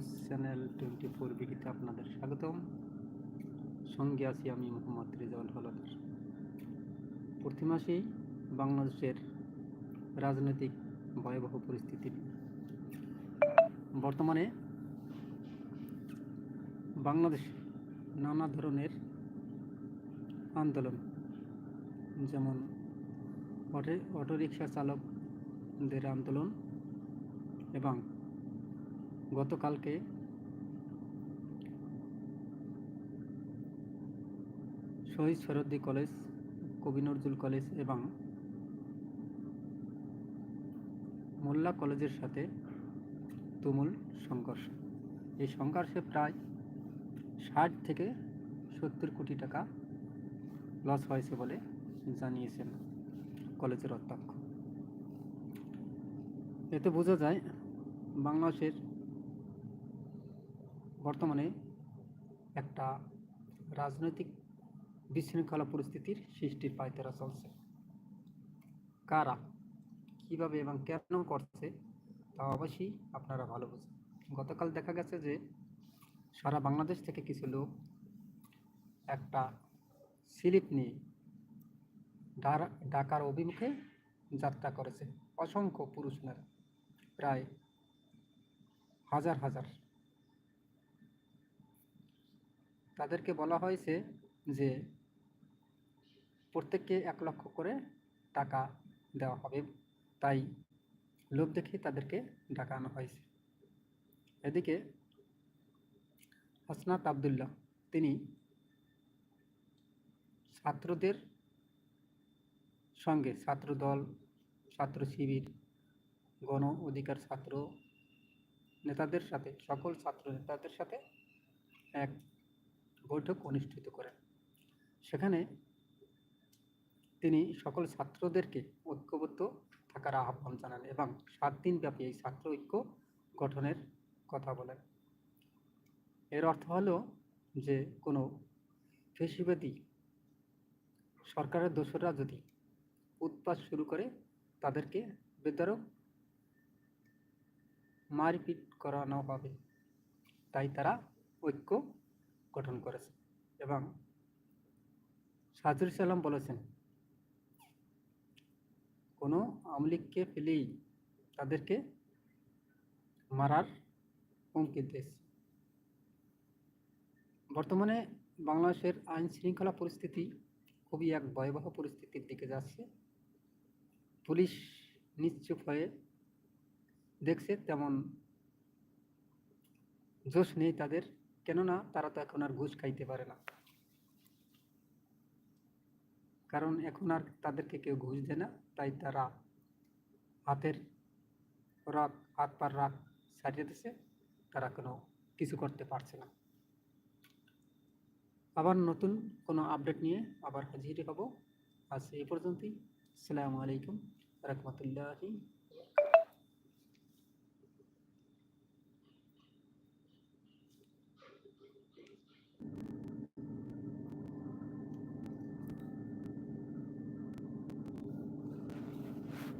News channel twenty four বিডিতে আপনাদের স্বাগতম। সঙ্গে আছি আমি মোহাম্মদ রেজাউল হলদার। প্রতি মাসেই বাংলাদেশের রাজনৈতিক ভয়াবহ পরিস্থিতি। বর্তমানে বাংলাদেশ নানা ধরনের আন্দোলন, যেমন অটো, অটোরিকশা চালকদের আন্দোলন এবং গতকালকে শহীদ সরদ্দি কলেজ, কবি নজরুল কলেজ এবং মোল্লা কলেজের সাথে তুমুল সংঘর্ষ। এই সংঘর্ষে প্রায় ষাট থেকে সত্তর কোটি টাকা লস হয়েছে বলে জানিয়েছেন কলেজের অধ্যক্ষ। এতে বোঝা যায় বাংলাদেশের বর্তমানে একটা রাজনৈতিক বিশৃঙ্খলা পরিস্থিতির সৃষ্টির পায়তারা চলছে। কারা, কীভাবে এবং কেন করছে, তা অবশ্যই আপনারা ভালো বুঝেন গতকাল দেখা গেছে যে সারা বাংলাদেশ থেকে কিছু লোক একটা স্লিপ নিয়ে ঢাকার অভিমুখে যাত্রা করেছে। অসংখ্য পুরুষ নারী, প্রায় হাজার হাজার। তাদেরকে বলা হয়েছে যে প্রত্যেককে এক লক্ষ করে টাকা দেওয়া হবে। তাই লোভ দেখে তাদেরকে ডাকা আনা হয়েছে। এদিকে হাসনাত আবদুল্লাহ, তিনি ছাত্রদের সঙ্গে ছাত্রদল ছাত্র শিবির গণ অধিকার ছাত্র নেতাদের সাথে, সকল ছাত্র নেতাদের সাথে এক বৈঠক অনুষ্ঠিত করেন। সেখানে তিনি সকল ছাত্রদেরকে ঐক্যবদ্ধ থাকার আহ্বান জানান এবং সাত দিন ব্যাপী এই ছাত্র ঐক্য গঠনের কথা বলেন। এর অর্থ হলো যে কোনো ফেসিবাদী সরকারের দোষরা যদি উৎপাত শুরু করে, তাদেরকে বেদরক মারপিট করানো হবে। তাই তারা ঐক্য গঠন করেছে। এবং সাজুর সালাম বলেছেন, কোনো আমলিককে পেলেই তাদেরকে মারার হুমকি দিয়েছে। বর্তমানে বাংলাদেশের আইন শৃঙ্খলা পরিস্থিতি খুবই এক ভয়াবহ পরিস্থিতির দিকে যাচ্ছে। পুলিশ নিশ্চুপ হয়ে দেখছে তেমন জোশ নেই তাদের। কেননা তারা তো এখন আর ঘুষ খাইতে পারে না। কারণ এখন আর তাদেরকে কেউ ঘুষ দেয় না, তাই তারা হাতের রাগ, হাত পার রাগ সারিয়ে দিছে, তারা কোনো কিছু করতে পারছে না। আবার নতুন কোনো আপডেট নিয়ে আবার হাজির হব। আজ এই পর্যন্তই। আসসালামু আলাইকুম, রহমতুল্লাহি